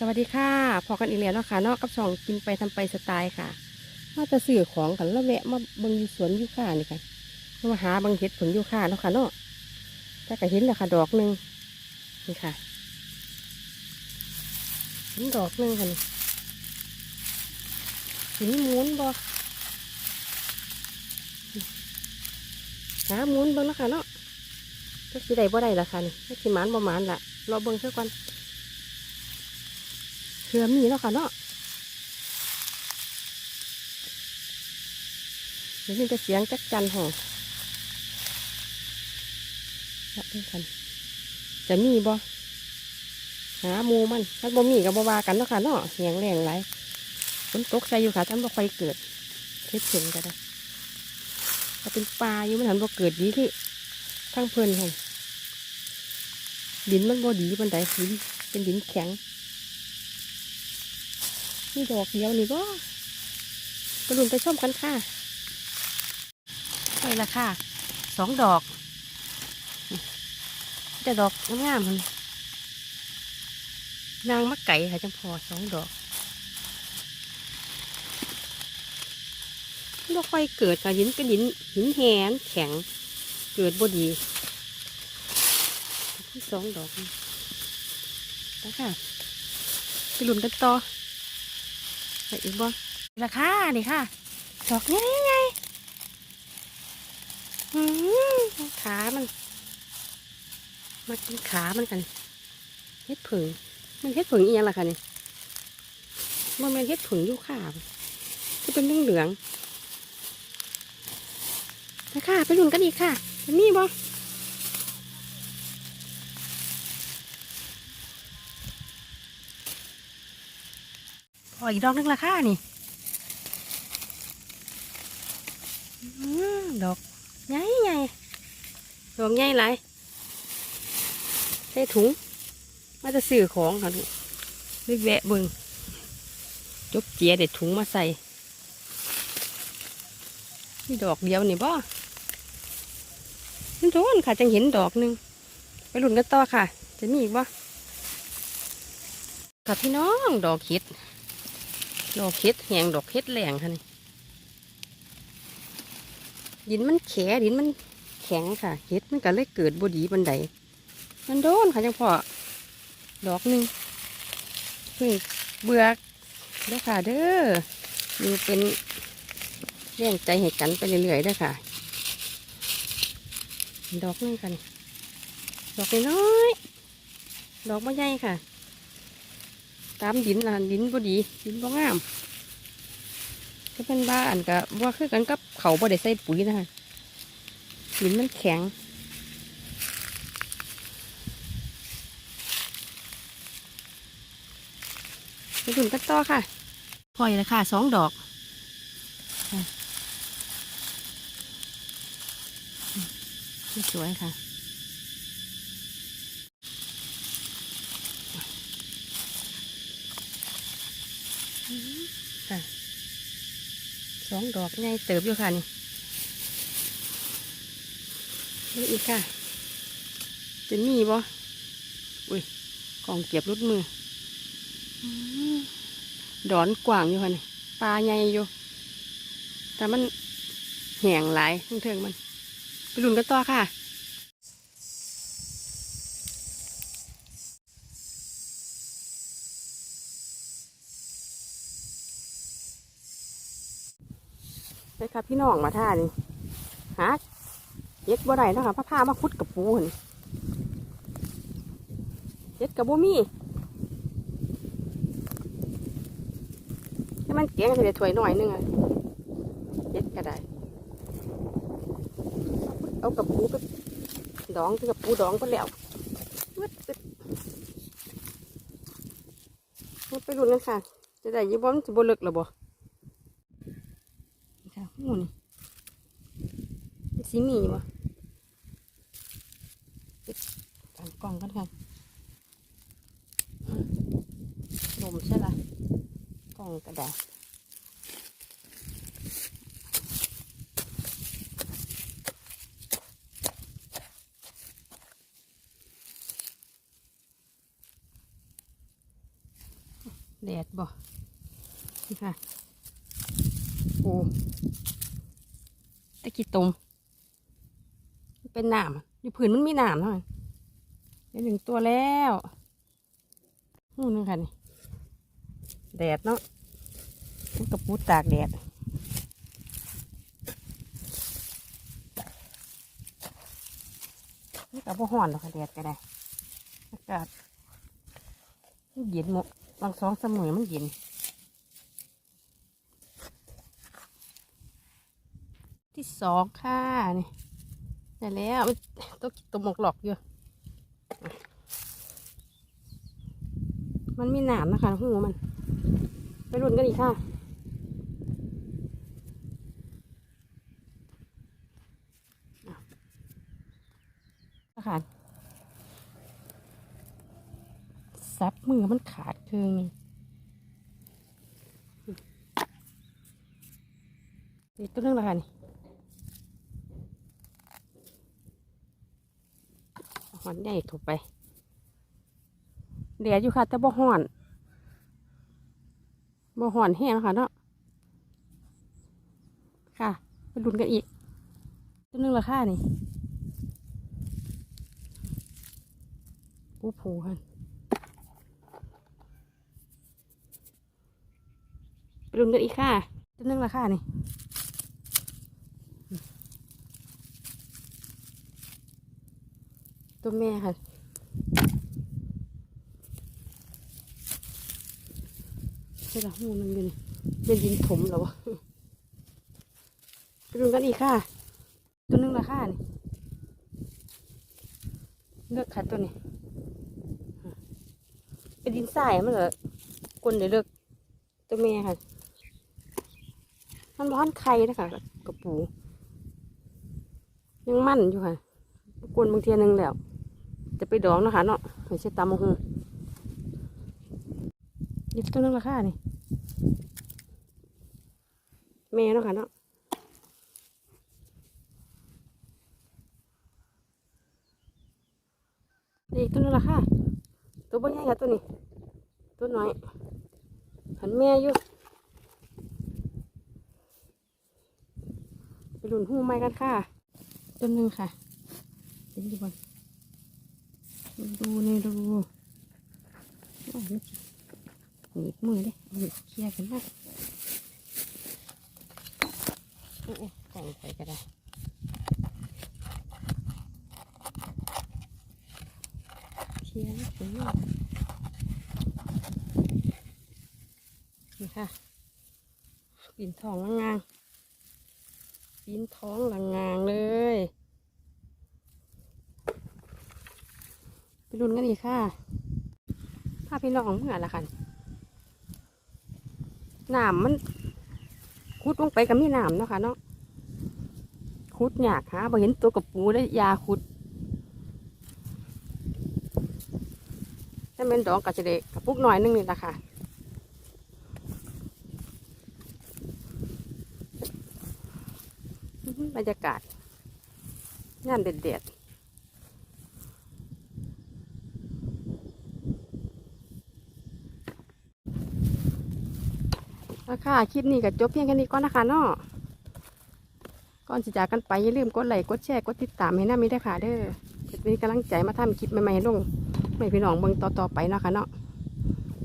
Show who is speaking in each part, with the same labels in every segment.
Speaker 1: สวัสดีค่ะพอกันอีกแล้วเนาะค่ะเนอกกับช่องกินไปทำไปสไตล์ค่ะ มาจะซื้อของกันแล้วแวะมาบิ่งยูสวนยูคานี่ค่ะมาหาบังเห็ดผลยูคาเนาะค่ะเนาะแต่ก็เห็นแล้วค่ะดอกหนึ่งนี่ค่ะเห็นดอกหนึ่งค่ะนี่เห็นหมุนบ่หาหมุนเบิ่งเนาะค่ะเนาะก็สิได้บ่ได้ละค่ะนี่ก็สิหมานบ่หมานละรอเบิ่งเท่ากัน เคือมีเนาะค่ะเนาะเดี๋ยวนี้จะเสียงจักจันหองรับด้วยกัน จะมีบ่หาหมูมันถ้าบ่มีก็บ่ว่ากันเนาะค่ะเนาะเสียงแรงไรฝนตกใส่อยู่ค่ะท่านบ่ค่อยเกิดเฮ็ดเข็งก็ได้ถ้าเป็นปลาอยู่มันหันบ่เกิดดีคือทั้งเพลินค่ะดินมันบ่ดีบันไดดินเป็นดินแข็ง นี่ดอกเดียวนี่ก็กระดุนไปชมกันค่ะใช่ละค่ะสองดอกจะดอกงามๆมันนางมะไก่ค่ะจังพอสองดอกไม่ค่อยเกิดค่ะหินเป็หินหินแหนแข็งเกิดบ่ดีที่สองดอกแล้วค่ะไปลุ้นกันต่อ ไปอีกบ่ราคานี่ค่ะ ดอกนี้ไงอืมขามัน มากินขามันกันเฮ็ดผึ่งมันเฮ็ดผึ่งอีหยังล่ะค่ะนี่มันเป็นเฮ็ดผึ่งอยู่ขาที่เป็นเรื่องเหลืองๆราคาไปลุ้นกันอีกค่ะอันนี้บ่ พออีกดอกนึงราคานี่ดอกใหญ่ใหญ่ดอกใหญ่หลายใส่ถุงมาจะซื้อของค่ะลูกนึกแวะเบึงจบเจียเด็ดถุงมาใส่นี่ดอกเดียวนี่บ่นั่นโทนค่ะจังเห็นดอกหนึ่งไปหลุนกันต่อค่ะ จะมีอีกบ่กับพี่น้องดอกเห็ด ดอกเห็ดแหงดอกเห็ดแหลงค่ะนี่ดินมันแข็ดินมันแข็งค่ะเห็ดมันก็เลยเกิดบดีบันไดมันโดนค่ะจังพอดอกหนึ่งเพิ่งเบือกเด้อค่ะเด้ออยู่เป็นแรงใจเหตุกันไปเรื่อยๆเด้อค่ะ ดอกนึงค่ะนี่ดอกน้อยดอกไม่ใหญ่ค่ะ ตามดินล่ะดินบดี ดินบ่งามก็เป็นบ้าอันก็ว่าคือกันกับเขาบ่ได้ใส่ปุ๋ยนะคะหินมันแข็งไปดุนกันต่อค่ะพออยู่แล้วค่ะสองดอกค่ะอืมสวยค่ะ อืมค่ะ สองดอกใหญ่เติบอยู่ค่ะนี่นี่อีกค่ะ จะมีบ่อุ้ยกล่องเก็บรุดมือ ดอนกว่างอยู่ค่ะนี่ปลาใหญ่อยู่ แต่มันแห้งหลายทั้งเทิงมัน ไปลุ้นกันต่อค่ะ ไปค่ะพี่น้องมาท่านี่หาเย็ดบ่ได้นะคะพระพามาคุดกับปูนเย็ดกับบ่มีให้มันเกงให้ได้ถ้วยหน่อยนึงอะเย็ดก็ได้เอากับปูไปดองกับปูดองไปแล้ววึดวึดเอาไปรุ่นกันค่ะจะได้ยี่บ่มันจะบ่เลิกหรอบ่ หูนี่เป็นสีหมีบ่ปิดตามกล่องกันค่ะอืมลมใช่ละกล่องกระดาษแดดบ่นี่ค่ะโอ้ ตะกี้ตมมันเป็นหนามอยู่ผืนมันมีหนามเท่านั้นได้หนึ่งตัวแล้วหูหนึงค่ะนี่แดดเนาะมันกระปุดตากแดดนี่กับพวกห่อนหรอกค่ะแดดก็ได้อากาศมันเย็นหมดบางสองเสมอมันเย็น ที่สองค่ะนี่ได้แล้วมันต้องกินตัวหมกหลอกอยู่ มันมีหนามนะคะหูมัน ไปรุ่นกันอีกค่ะอาหารซับมือมันขาดคืองหนึงนี่ตัวเรื่องอะไรนี่เอา หอนใหญ่ถูกไปเดี๋ยวอยู่ค่ะ แต่บ่ห่อนบ่ห่อนแห้งค่ะเนาะค่ะไปดุนกันอีกตัวนึงราคานี่ปูผูค่ะไปดุนกันอีกค่ะตัวนึงราคานี่ ตัวแม่ค่ะใช่ละหูมันเป็นเป็นดินถมแล้ววะไปดูกันอีกค่ะ ตัวนึงราคานี่เลือกคัดตัวนี้เป็นดินทรายมันเหรอกลนเดี๋ยวเลือกตัวแม่ค่ะมันร้อนไข่นะคะกระปู ยังมั่นอยู่ค่ะกลนบางเทียนึงแล้ว จะไปดองนะคะเนาะไม่ใช่ตำมะฮุงนี่ตัวหนึงราคานี่แม่เนาะค่ะเนาะนี่ตัวนึงละค่ะ ตัวบ่ใหญ่ค่ะตัวนี้ ตัวน้อยหันแม่อยู่ไปหลุนหูไม้กันค่ะ ตัวนึงค่ะเห็นดูบอล ดูนี่ดูโอ้ยมันหนีบมือเด้หนีบเคลียร์กันนะโอ้โอ้แต่งไปก็ได้เชียร์สวยมากนี่ค่ะปีนทองละงางปีนท้องละงางเลย ไปรุนกันอีกค่ะพาพี่น้องเมื่อละคันน้ำมันคุดลงไปกับมีน้ำเนาะค่ะเนาะคุดหยากหาบ่เห็นตัวกับปูได้ยาคุดถ้าเป็นดอกก็จะได้กับปุกหน่อยนึงนี่แหละค่ะอื้อหือบรรยากาศงานเด็ดๆ แล้วค่ะคลิปนี้ก็จบเพียงแค่นี้ก่อนนะคะเนาะก่อนสิจากกันไปอย่าลืมกดไลค์กดแชร์กดติดตามให้น้ามีด้วยค่ะเด้อเป็นกำลังใจมาทำคลิปใหม่ๆให้ลงไม่พี่น้องเบิ่งต่อๆไปเนาะค่ะเนาะ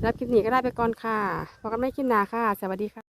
Speaker 1: แล้วคลิปนี้ก็ได้ไปก่อนค่ะพบกันไม่คลิปหน้าค่ะ สวัสดีค่ะ